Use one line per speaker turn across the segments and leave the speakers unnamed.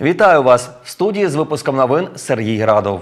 Вітаю вас в студії з випуском новин Сергій Градов.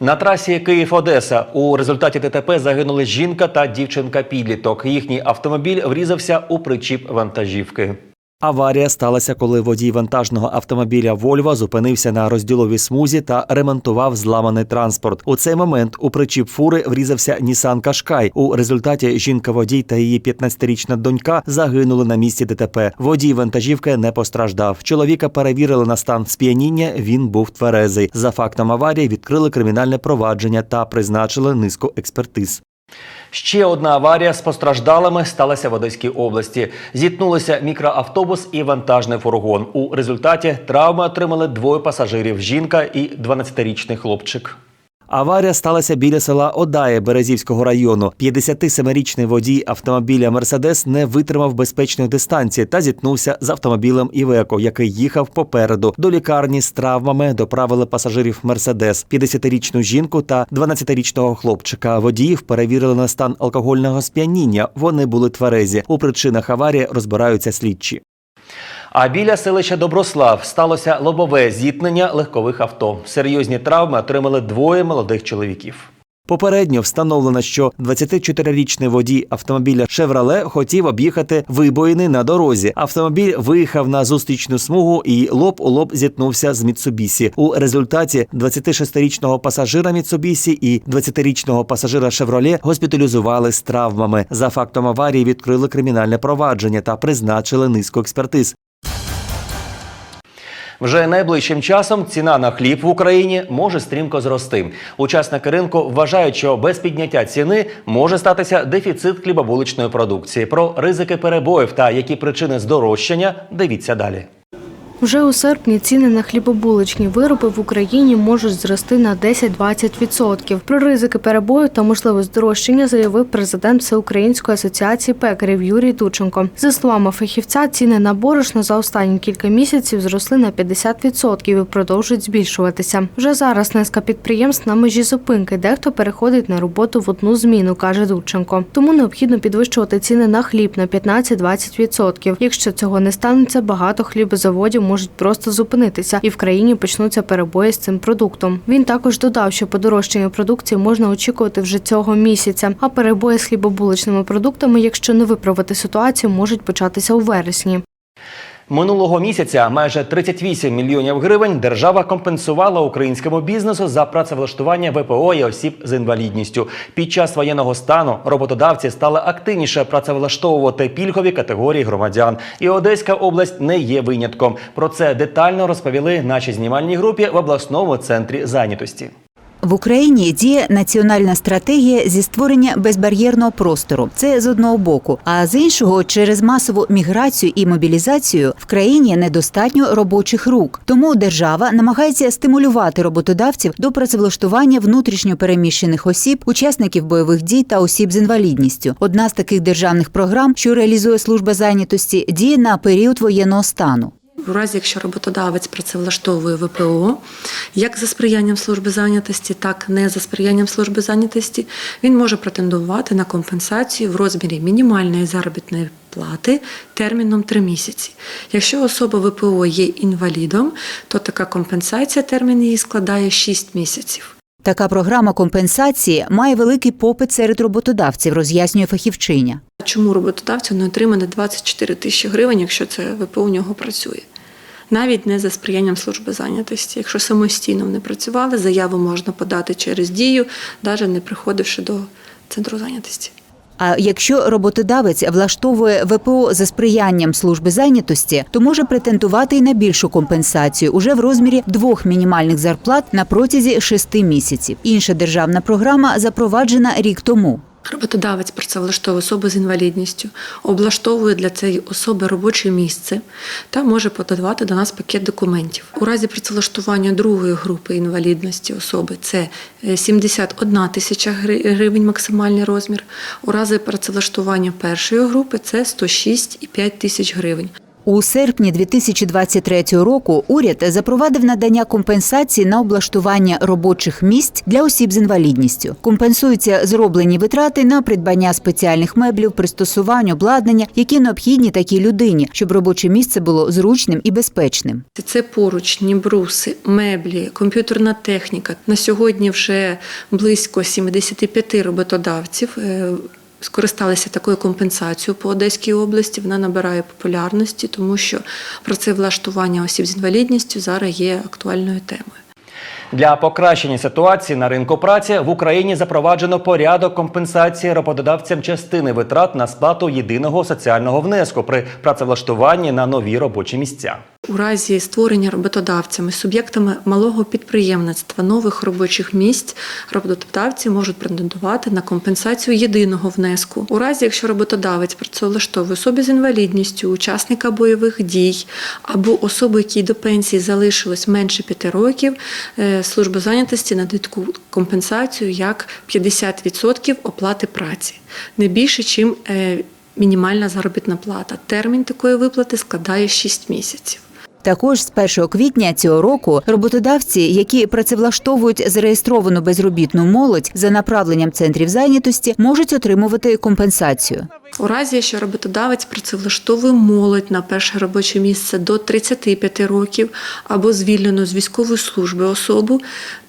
На трасі Київ-Одеса у результаті ДТП загинули жінка та дівчинка-підліток. Їхній автомобіль врізався у причіп вантажівки. Аварія сталася, коли водій вантажного автомобіля Вольво зупинився на розділовій смузі та ремонтував зламаний транспорт. У цей момент у причіп фури врізався Нісан Кашкай. У результаті жінка-водій та її 15-річна донька загинули на місці ДТП. Водій вантажівки не постраждав. Чоловіка перевірили на стан сп'яніння. Він був тверезий. За фактом аварії відкрили кримінальне провадження та призначили низку експертиз. Ще одна аварія з постраждалими сталася в Одеській області. Зіткнулися мікроавтобус і вантажний фургон. У результаті травми отримали двоє пасажирів: жінка і 12-річний хлопчик. Аварія сталася біля села Одає Березівського району. 57-річний водій автомобіля Мерседес не витримав безпечної дистанції та зіткнувся з автомобілем Івеко, який їхав попереду. До лікарні з травмами доправили пасажирів Мерседес, 50-річну жінку та 12-річного хлопчика. Водіїв перевірили на стан алкогольного сп'яніння. Вони були тверезі. У причинах аварії розбираються слідчі. А біля селища Доброслав сталося лобове зіткнення легкових авто. Серйозні травми отримали двоє молодих чоловіків. Попередньо встановлено, що 24-річний водій автомобіля «Шевроле» хотів об'їхати вибоїни на дорозі. Автомобіль виїхав на зустрічну смугу і лоб у лоб зіткнувся з Міцубісі. У результаті 26-річного пасажира Міцубісі і 20-річного пасажира «Шевроле» госпіталізували з травмами. За фактом аварії відкрили кримінальне провадження та призначили низку експертиз. Вже найближчим часом ціна на хліб в Україні може стрімко зрости. Учасники ринку вважають, що без підняття ціни може статися дефіцит хлібобуличної продукції. Про ризики перебоїв та які причини здорожчання дивіться далі.
Вже у серпні ціни на хлібобуличні вироби в Україні можуть зрости на 10-20%. Про ризики перебою та можливе здорожчання заявив президент Всеукраїнської асоціації пекарів Юрій Тученко. За словами фахівця, ціни на борошно за останні кілька місяців зросли на 50% і продовжують збільшуватися. Вже зараз низка підприємств на межі зупинки. Дехто переходить на роботу в одну зміну, каже Дученко. Тому необхідно підвищувати ціни на хліб на 15-20%. Якщо цього не станеться, багато хлібозаводів можуть просто зупинитися, і в країні почнуться перебої з цим продуктом. Він також додав, що подорожчання продукції можна очікувати вже цього місяця. А перебої з хлібобуличними продуктами, якщо не виправити ситуацію, можуть початися у вересні.
Минулого місяця майже 38 мільйонів гривень держава компенсувала українському бізнесу за працевлаштування ВПО і осіб з інвалідністю. Під час воєнного стану роботодавці стали активніше працевлаштовувати пільгові категорії громадян. І Одеська область не є винятком. Про це детально розповіли нашій знімальній групі в обласному центрі зайнятості.
В Україні діє національна стратегія зі створення безбар'єрного простору. Це з одного боку. А з іншого, через масову міграцію і мобілізацію в країні недостатньо робочих рук. Тому держава намагається стимулювати роботодавців до працевлаштування внутрішньо переміщених осіб, учасників бойових дій та осіб з інвалідністю. Одна з таких державних програм, що реалізує служба зайнятості, діє на період воєнного стану.
У разі, якщо роботодавець працевлаштовує ВПО, як за сприянням служби зайнятості, так не за сприянням служби зайнятості, він може претендувати на компенсацію в розмірі мінімальної заробітної плати терміном 3 місяці. Якщо особа ВПО є інвалідом, то така компенсація термін її складає 6 місяців.
Така програма компенсації має великий попит серед роботодавців, роз'яснює фахівчиня.
Чому роботодавцю не отримане 24 тисячі гривень, якщо це ВПО у нього працює? Навіть не за сприянням служби зайнятості. Якщо самостійно не працювали, заяву можна подати через дію, навіть не приходивши до центру зайнятості.
А якщо роботодавець влаштовує ВПО за сприянням служби зайнятості, то може претендувати й на більшу компенсацію уже в розмірі двох мінімальних зарплат на протязі шести місяців. Інша державна програма запроваджена рік тому.
Роботодавець працевлаштовує особу з інвалідністю, облаштовує для цієї особи робоче місце та може подавати до нас пакет документів. У разі працевлаштування другої групи інвалідності особи це е, 71 тисяча гривень максимальний розмір. У разі працевлаштування першої групи це 106,5 тисяч гривень.
У серпні 2023 року уряд запровадив надання компенсації на облаштування робочих місць для осіб з інвалідністю. Компенсуються зроблені витрати на придбання спеціальних меблів, пристосувань, обладнання, які необхідні такій людині, щоб робоче місце було зручним і безпечним.
Це поручні, бруси, меблі, комп'ютерна техніка. На сьогодні вже близько 75 роботодавців. Скористалися такою компенсацією по Одеській області. Вона набирає популярності, тому що працевлаштування осіб з інвалідністю зараз є актуальною темою.
Для покращення ситуації на ринку праці в Україні запроваджено порядок компенсації роботодавцям частини витрат на сплату єдиного соціального внеску при працевлаштуванні на нові робочі місця.
У разі створення роботодавцями, суб'єктами малого підприємництва нових робочих місць роботодавці можуть претендувати на компенсацію єдиного внеску. У разі, якщо роботодавець працевлаштовує особі з інвалідністю, учасника бойових дій або особи, якій до пенсії залишилось менше п'яти років, е, служба зайнятості надає таку компенсацію як 50% оплати праці, не більше, ніж мінімальна заробітна плата. Термін такої виплати складає 6 місяців.
Також з 1 квітня цього року роботодавці, які працевлаштовують зареєстровану безробітну молодь за направленням центрів зайнятості, можуть отримувати компенсацію.
У разі, якщо роботодавець працевлаштовує молодь на перше робоче місце до 35 років або звільнену з військової служби особу,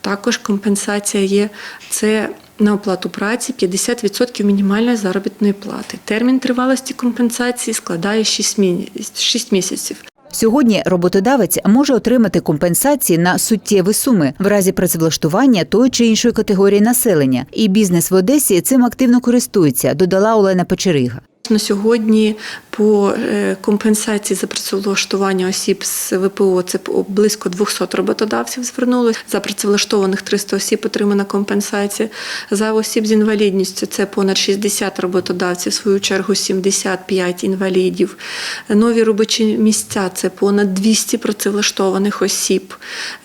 також компенсація є. Це на оплату праці 50% мінімальної заробітної плати. Термін тривалості компенсації складає 6 місяців.
Сьогодні роботодавець може отримати компенсації на суттєві суми в разі працевлаштування тої чи іншої категорії населення. І бізнес в Одесі цим активно користується, додала Олена Печерига.
На сьогодні по е, компенсації за працевлаштування осіб з ВПО це близько 200 роботодавців звернулося. За працевлаштованих 300 осіб отримана компенсація. За осіб з інвалідністю це понад 60 роботодавців, в свою чергу 75 інвалідів. Нові робочі місця це понад 200 працевлаштованих осіб.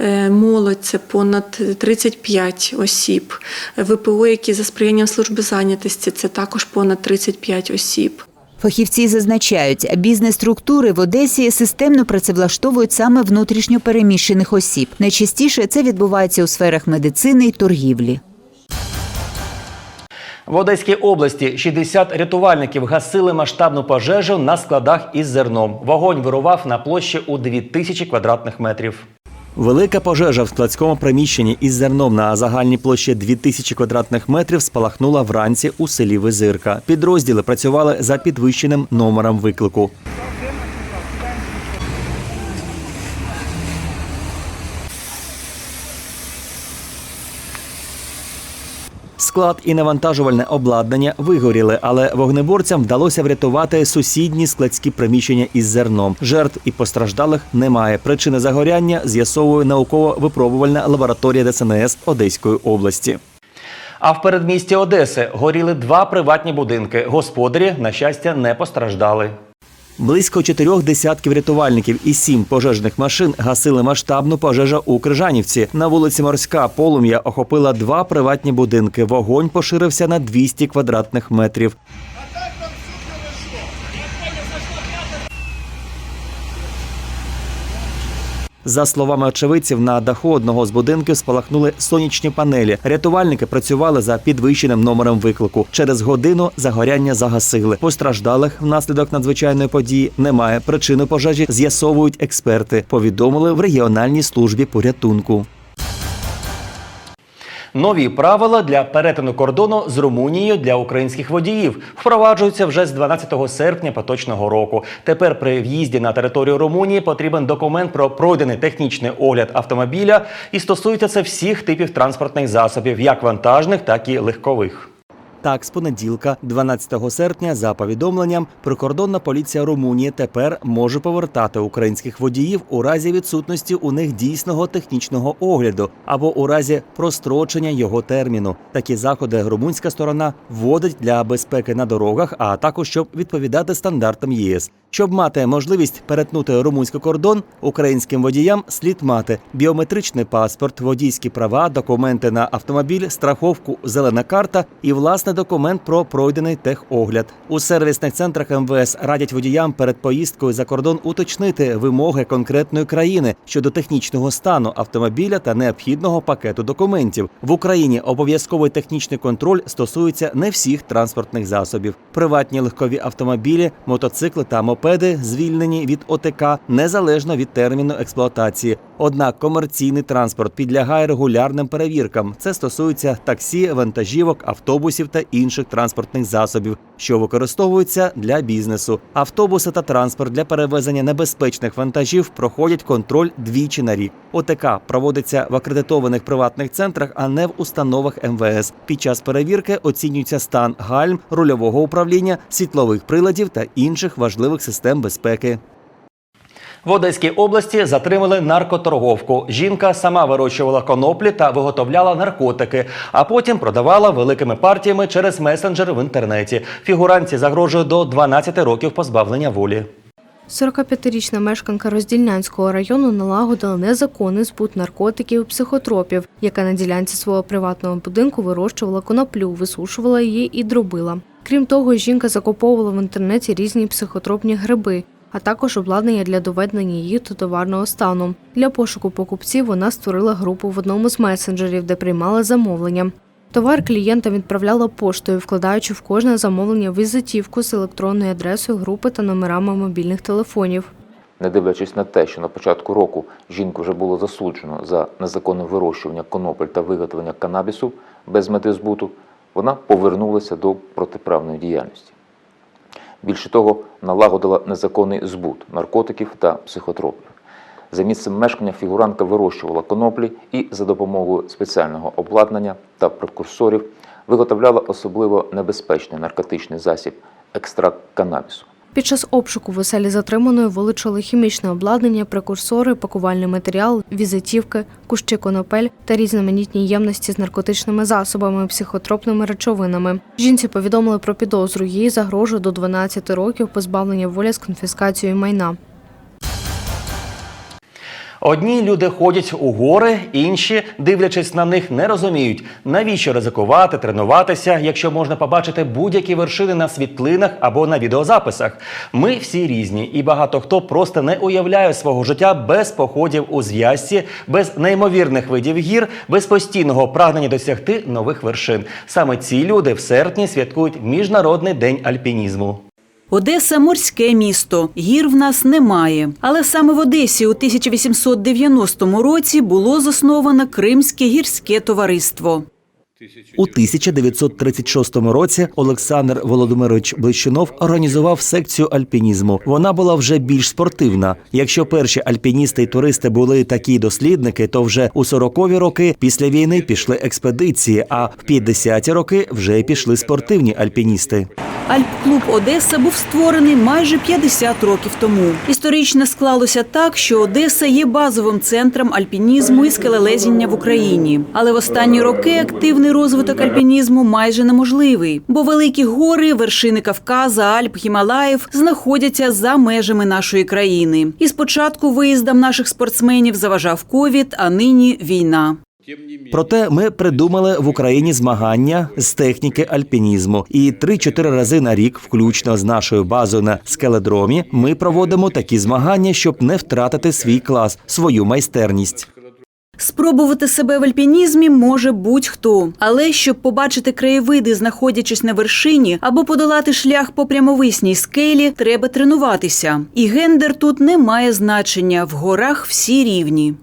Е, Молодь це понад 35 осіб. ВПО, які за сприянням служби зайнятості, це також понад 35 осіб.
Фахівці зазначають, бізнес-структури в Одесі системно працевлаштовують саме внутрішньо переміщених осіб. Найчастіше це відбувається у сферах медицини й торгівлі.
В Одеській області 60 рятувальників гасили масштабну пожежу на складах із зерном. Вогонь вирував на площі у 2000 квадратних метрів. Велика пожежа в складському приміщенні із зерном на загальній площі 2000 квадратних метрів спалахнула вранці у селі Визирка. Підрозділи працювали за підвищеним номером виклику. Склад і навантажувальне обладнання вигоріли, але вогнеборцям вдалося врятувати сусідні складські приміщення із зерном. Жертв і постраждалих немає. Причини загоряння з'ясовує науково-випробувальна лабораторія ДСНС Одеської області. А в передмісті Одеси горіли два приватні будинки. Господарі, на щастя, не постраждали. Близько чотирьох десятків рятувальників і сім пожежних машин гасили масштабну пожежу у Крижанівці. На вулиці Морська полум'я охопила два приватні будинки. Вогонь поширився на 200 квадратних метрів. За словами очевидців, на даху одного з будинків спалахнули сонячні панелі. Рятувальники працювали за підвищеним номером виклику. Через годину загоряння загасили. Постраждалих внаслідок надзвичайної події немає. Причину пожежі з'ясовують експерти. Повідомили в регіональній службі порятунку. Нові правила для перетину кордону з Румунією для українських водіїв впроваджуються вже з 12 серпня поточного року. Тепер при в'їзді на територію Румунії потрібен документ про пройдений технічний огляд автомобіля і стосується це всіх типів транспортних засобів, як вантажних, так і легкових. Так, з понеділка, 12 серпня, за повідомленням, прикордонна поліція Румунії тепер може повертати українських водіїв у разі відсутності у них дійсного технічного огляду або у разі прострочення його терміну. Такі заходи румунська сторона вводить для безпеки на дорогах, а також щоб відповідати стандартам ЄС. Щоб мати можливість перетнути румунський кордон, українським водіям слід мати біометричний паспорт, водійські права, документи на автомобіль, страховку, зелена карта і власне документ про пройдений техогляд. У сервісних центрах МВС радять водіям перед поїздкою за кордон уточнити вимоги конкретної країни щодо технічного стану автомобіля та необхідного пакету документів. В Україні обов'язковий технічний контроль стосується не всіх транспортних засобів. Приватні легкові автомобілі, мотоцикли та мопеди звільнені від ОТК незалежно від терміну експлуатації. Однак комерційний транспорт підлягає регулярним перевіркам. Це стосується таксі, вантажівок, автобусів та інших транспортних засобів, що використовуються для бізнесу. Автобуси та транспорт для перевезення небезпечних вантажів проходять контроль двічі на рік. ОТК проводиться в акредитованих приватних центрах, а не в установах МВС. Під час перевірки оцінюється стан гальм, рульового управління, світлових приладів та інших важливих систем безпеки. В Одеській області затримали наркоторговку. Жінка сама вирощувала коноплі та виготовляла наркотики, а потім продавала великими партіями через месенджер в інтернеті. Фігуранці загрожує до 12 років позбавлення волі.
45-річна мешканка Роздільнянського району налагодила незаконний збут наркотиків психотропів, яка на ділянці свого приватного будинку вирощувала коноплю, висушувала її і дробила. Крім того, жінка закуповувала в інтернеті різні психотропні гриби, а також обладнання для доведення її до товарного стану. Для пошуку покупців вона створила групу в одному з месенджерів, де приймала замовлення. Товар клієнтам відправляла поштою, вкладаючи в кожне замовлення візитівку з електронною адресою групи та номерами мобільних телефонів.
Не дивлячись на те, що на початку року жінку вже було засуджено за незаконне вирощування конопель та виготовлення канабісу без мети збуту, вона повернулася до протиправної діяльності. Більше того, налагодила незаконний збут наркотиків та психотропів. За місцем мешкання фігуранка вирощувала коноплі і за допомогою спеціального обладнання та прекурсорів виготовляла особливо небезпечний наркотичний засіб екстракт канабісу.
Під час обшуку в оселі затриманої вилучили хімічне обладнання, прекурсори, пакувальний матеріал, візитівки, кущі конопель та різноманітні ємності з наркотичними засобами, психотропними речовинами. Жінці повідомили про підозру. Їй загрожує до 12 років позбавлення волі з конфіскацією майна.
Одні люди ходять у гори, інші, дивлячись на них, не розуміють, навіщо ризикувати, тренуватися, якщо можна побачити будь-які вершини на світлинах або на відеозаписах. Ми всі різні, і багато хто просто не уявляє свого життя без походів у зв'язці, без неймовірних видів гір, без постійного прагнення досягти нових вершин. Саме ці люди в серпні святкують Міжнародний день альпінізму.
Одеса морське місто. Гір в нас немає. Але саме в Одесі у 1890 році було засновано Кримське гірське товариство.
У 1936 році Олександр Володимирович Блищунов організував секцію альпінізму. Вона була вже більш спортивна. Якщо перші альпіністи і туристи були такі дослідники, то вже у 40-ві роки після війни пішли експедиції, а в 50-ті роки вже пішли спортивні альпіністи.
Альп-клуб Одеса був створений майже 50 років тому. Історично склалося так, що Одеса є базовим центром альпінізму і скелелезіння в Україні. Але в останні роки активний розвиток альпінізму майже неможливий, бо великі гори, вершини Кавказа, Альп, Гімалаїв знаходяться за межами нашої країни. І спочатку виїздам наших спортсменів заважав ковід, а нині війна.
Проте ми придумали в Україні змагання з техніки альпінізму. І 3-4 рази на рік, включно з нашою базою на скеледромі, ми проводимо такі змагання, щоб не втратити свій клас, свою майстерність.
Спробувати себе в альпінізмі може будь-хто, але щоб побачити краєвиди, знаходячись на вершині, або подолати шлях по прямовисній скелі, треба тренуватися. І гендер тут не має значення. В горах всі рівні.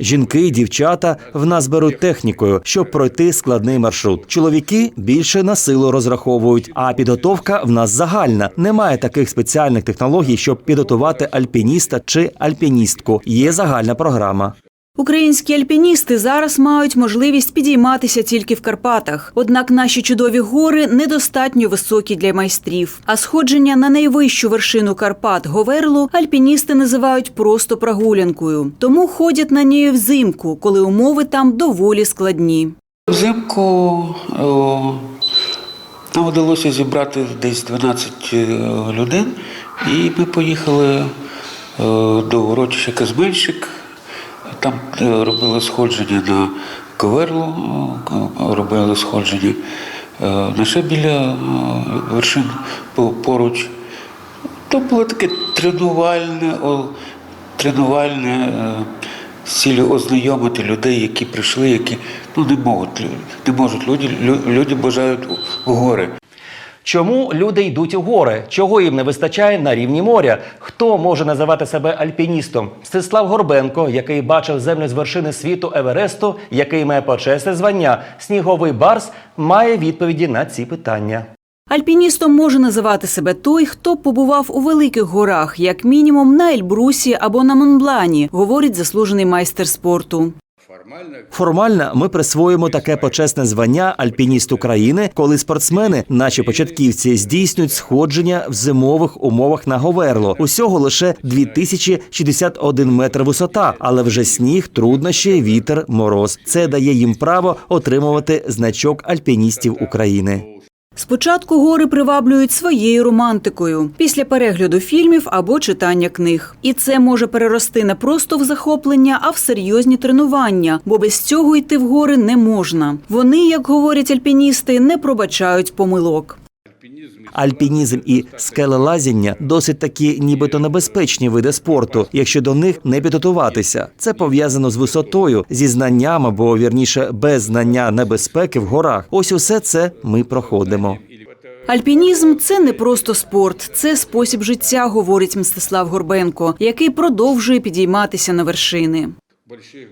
Жінки дівчата в нас беруть технікою, щоб пройти складний маршрут. Чоловіки більше на силу розраховують, а підготовка в нас загальна. Немає таких спеціальних технологій, щоб підготувати альпініста чи альпіністку. Є загальна програма.
Українські альпіністи зараз мають можливість підійматися тільки в Карпатах. Однак наші чудові гори недостатньо високі для майстрів. А сходження на найвищу вершину Карпат Говерлу альпіністи називають просто прогулянкою. Тому ходять на неї взимку, коли умови там доволі складні.
Взимку о, Нам вдалося зібрати десь 12 е, людей, і ми поїхали е, до урочища Казбельщик. Там е, робили сходження на Коверлу, е, робили сходження е, ще біля вершин поруч. То було таке тренувальне, тренувальне з цілею ознайомити людей, які прийшли, які ну, не можуть, не можуть. Люди, люди бажають в гори.
Чому люди йдуть у гори? Чого їм не вистачає на рівні моря? Хто може називати себе альпіністом? Стислав Горбенко, який бачив землю з вершини світу Евересту, який має почесне звання Сніговий барс, має відповіді на ці питання.
Альпіністом може називати себе той, хто побував у великих горах, як мінімум на Ельбрусі або на Монблані, говорить заслужений майстер спорту.
Формально ми присвоїмо таке почесне звання альпініст України, коли спортсмени, наші початківці, здійснюють сходження в зимових умовах на Говерло. Усього лише 2061 метр висота, але вже сніг, труднощі, вітер, мороз. Це дає їм право отримувати значок альпіністів України.
Спочатку гори приваблюють своєю романтикою після перегляду фільмів або читання книг. І це може перерости не просто в захоплення, а в серйозні тренування, бо без цього йти в гори не можна. Вони, як говорять альпіністи, не пробачають помилок.
Альпінізм і скелелазіння досить такі, нібито небезпечні види спорту, якщо до них не підготуватися. Це пов'язано з висотою, зі знанням або вірніше без знання небезпеки в горах. Ось усе це ми проходимо.
Альпінізм це не просто спорт, це спосіб життя, говорить Мстислав Горбенко, який продовжує підійматися на вершини.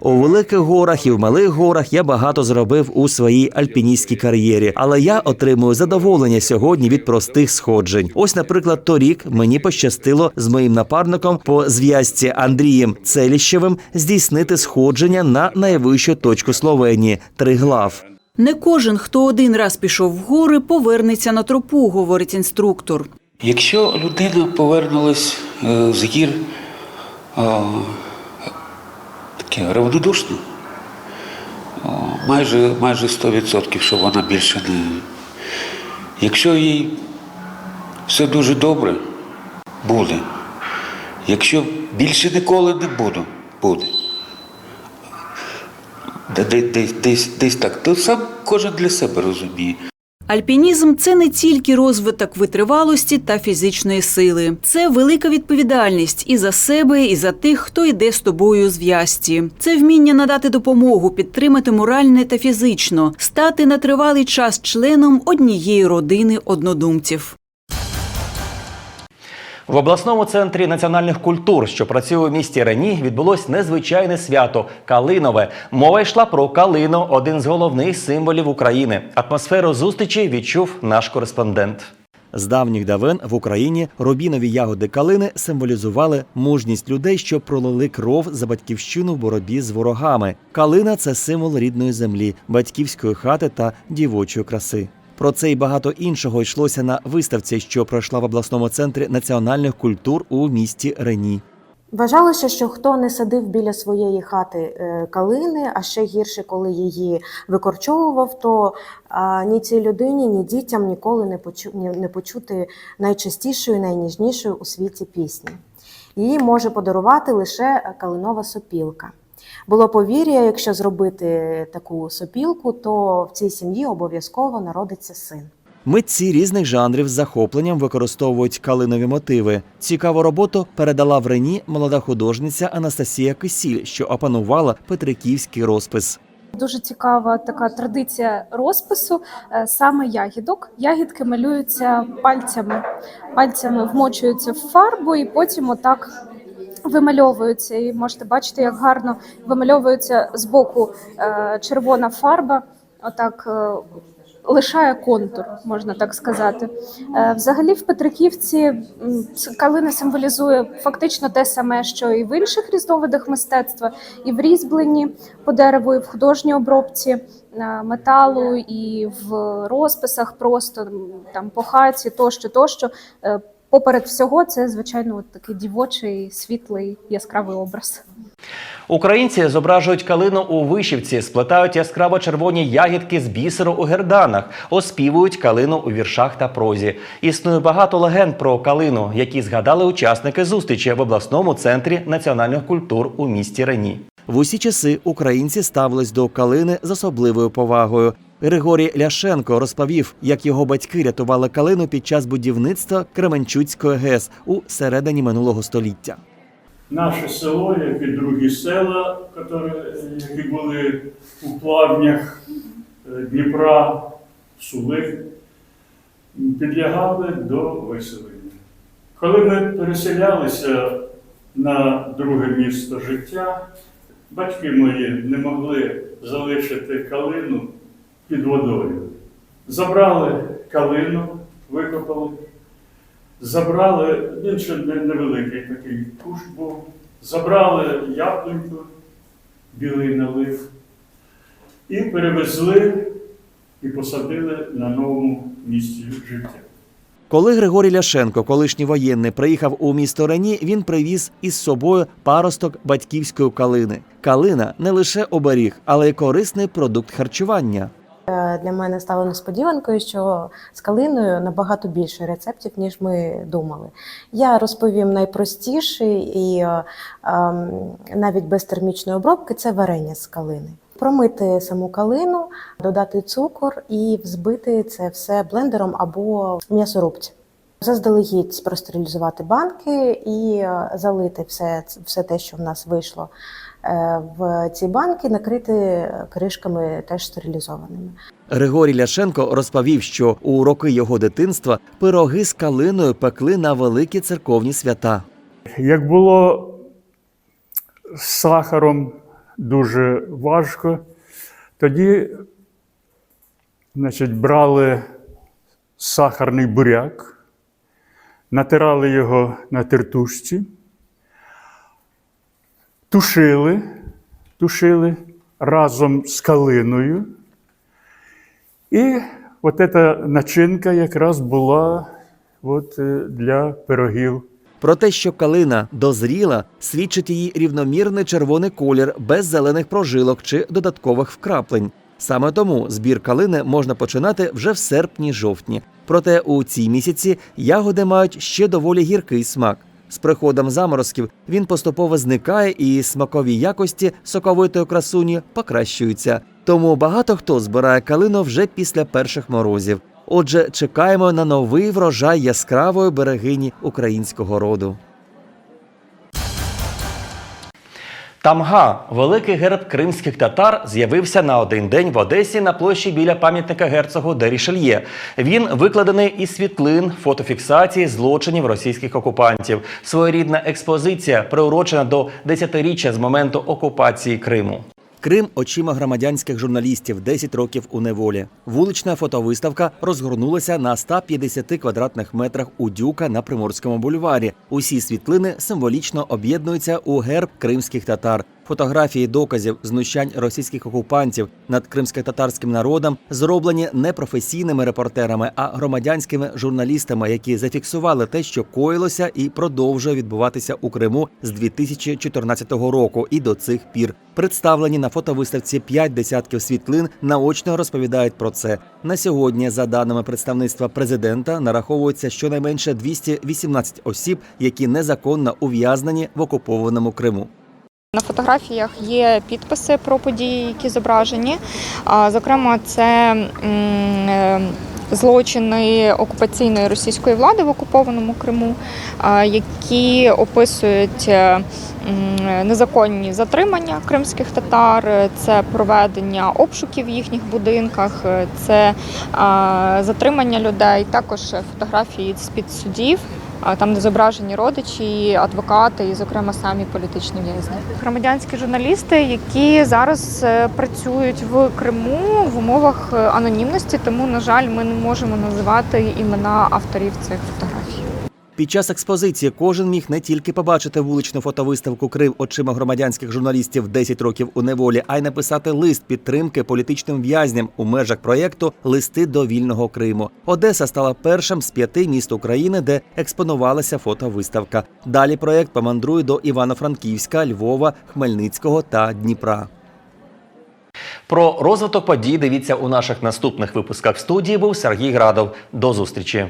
У великих горах і в малих горах я багато зробив у своїй альпіністській кар'єрі, але я отримую задоволення сьогодні від простих сходжень. Ось, наприклад, торік мені пощастило з моїм напарником по зв'язці Андрієм Целіщевим здійснити сходження на найвищу точку Словенії Триглав.
Не кожен, хто один раз пішов в гори, повернеться на тропу, говорить інструктор.
Якщо людина повернулась е, з гір е, таке равнодушно, о, майже, майже 100%, що вона більше не. Якщо їй все дуже добре, буде. Якщо більше ніколи не буду, буде. Де- де- Десь, десь, десь так. То сам кожен для себе розуміє.
Альпінізм це не тільки розвиток витривалості та фізичної сили, це велика відповідальність і за себе, і за тих, хто йде з тобою з зв'язці. Це вміння надати допомогу, підтримати моральне та фізично, стати на тривалий час членом однієї родини однодумців.
В обласному центрі національних культур, що працює у місті Рені, відбулось незвичайне свято Калинове. Мова йшла про калину, один з головних символів України. Атмосферу зустрічі відчув наш кореспондент. З давніх давен в Україні рубінові ягоди калини символізували мужність людей, що пролили кров за батьківщину в боротьбі з ворогами. Калина це символ рідної землі, батьківської хати та дівочої краси. Про це і багато іншого йшлося на виставці, що пройшла в обласному центрі національних культур у місті Рені.
Вважалося, що хто не садив біля своєї хати е, калини, а ще гірше, коли її викорчовував, то ні цій людині, ні дітям ніколи не почу, не почути найчастішої, найніжнішої у світі пісні. Її може подарувати лише калинова сопілка. Було повір'я, якщо зробити таку сопілку, то в цій сім'ї обов'язково народиться син.
Митці різних жанрів з захопленням використовують калинові мотиви. Цікаву роботу передала в Рені молода художниця Анастасія Кисіль, що опанувала петриківський розпис.
Дуже цікава така традиція розпису е, саме ягідок. Ягідки малюються пальцями. Пальцями вмочуються в фарбу і потім отак вимальовуються. І можете бачити, як гарно вимальовується з боку е, червона фарба. Отак е, лишає контур, можна так сказати. Е, Взагалі, в Петриківці калина символізує фактично те саме, що і в інших різновидах мистецтва, і в різьбленні по дереву, і в художній обробці металу, і в розписах просто там по хаті тощо, тощо. Поперед всього, це звичайно от такий дівочий, світлий, яскравий образ.
Українці зображують калину у вишивці, сплетають яскраво червоні ягідки з бісеру у герданах, оспівують калину у віршах та прозі. Існує багато легенд про калину, які згадали учасники зустрічі в обласному центрі національних культур у місті Рені. В усі часи українці ставились до калини з особливою повагою. Григорій Ляшенко розповів, як його батьки рятували калину під час будівництва Кременчуцької ГЕС у середині минулого століття.
Наше село, як і другі села, які були у плавнях е, Дніпра, Сули, підлягали до виселення. Коли ми переселялися на друге місто життя, батьки мої не могли залишити калину під водою. Забрали калину, викопали, Забрали, він ще невеликий такий куш був. Забрали яблуньку, білий налив, і перевезли і посадили на новому місці життя.
Коли Григорій Ляшенко, колишній воєнний, приїхав у місто Рені, він привіз із собою паросток батьківської калини. Калина не лише оберіг, але й корисний продукт харчування.
Е, Для мене стало несподіванкою, що з калиною набагато більше рецептів, ніж ми думали. Я розповім найпростіший і е, ем, навіть без термічної обробки це варення з калини. Промити саму калину, додати цукор і взбити це все блендером або в м'ясорубці. Заздалегідь простерилізувати банки і е, залити все, все те, що в нас вийшло в ці банки, накрити кришками теж стерилізованими.
Григорій Ляшенко розповів, що у роки його дитинства пироги з калиною пекли на великі церковні свята.
Як було з сахаром дуже важко, тоді значить, брали сахарний буряк, натирали його на тертушці, тушили, тушили разом з калиною. І от ця начинка якраз була от, е, для пирогів.
Про те, що калина дозріла, свідчить її рівномірний червоний колір без зелених прожилок чи додаткових вкраплень. Саме тому збір калини можна починати вже в серпні-жовтні. Проте у ці місяці ягоди мають ще доволі гіркий смак. З приходом заморозків він поступово зникає і смакові якості соковитої красуні покращуються. Тому багато хто збирає калину вже після перших морозів. Отже, чекаємо на новий врожай яскравої берегині українського роду. Тамга, великий герб кримських татар, з'явився на один день в Одесі на площі біля пам'ятника герцогу Дерішельє. Він викладений із світлин, фотофіксації злочинів російських окупантів. Своєрідна експозиція приурочена до 10-річчя з моменту окупації Криму. Крим очима громадянських журналістів 10 років у неволі. Вулична фотовиставка розгорнулася на 150 квадратних метрах у Дюка на Приморському бульварі. Усі світлини символічно об'єднуються у герб кримських татар. Фотографії доказів знущань російських окупантів над кримськотатарським народом зроблені не професійними репортерами, а громадянськими журналістами, які зафіксували те, що коїлося і продовжує відбуватися у Криму з 2014 року і до цих пір. Представлені на фотовиставці п'ять десятків світлин наочно розповідають про це. На сьогодні, за даними представництва президента, нараховується щонайменше 218 осіб, які незаконно ув'язнені в окупованому Криму.
На фотографіях є підписи про події, які зображені. Зокрема, це е, злочини окупаційної російської влади в окупованому Криму, які описують е, незаконні затримання кримських татар, це проведення обшуків в їхніх будинках, е, це затримання людей, також фотографії з під судів. Там, де зображені родичі, адвокати і, зокрема, самі політичні в'язні. Громадянські журналісти, які зараз е, працюють в Криму в умовах е, анонімності, тому, на жаль, ми не можемо називати імена авторів цих фотографій.
Під час експозиції кожен міг не тільки побачити вуличну фотовиставку Крив очима громадянських журналістів 10 років у неволі, а й написати лист підтримки політичним в'язням у межах проєкту Листи до вільного Криму. Одеса стала першим з п'яти міст України, де експонувалася фотовиставка. Далі проєкт помандрує до Івано-Франківська, Львова, Хмельницького та Дніпра. Про розвиток подій дивіться у наших наступних випусках. В студії був Сергій Градов. До зустрічі.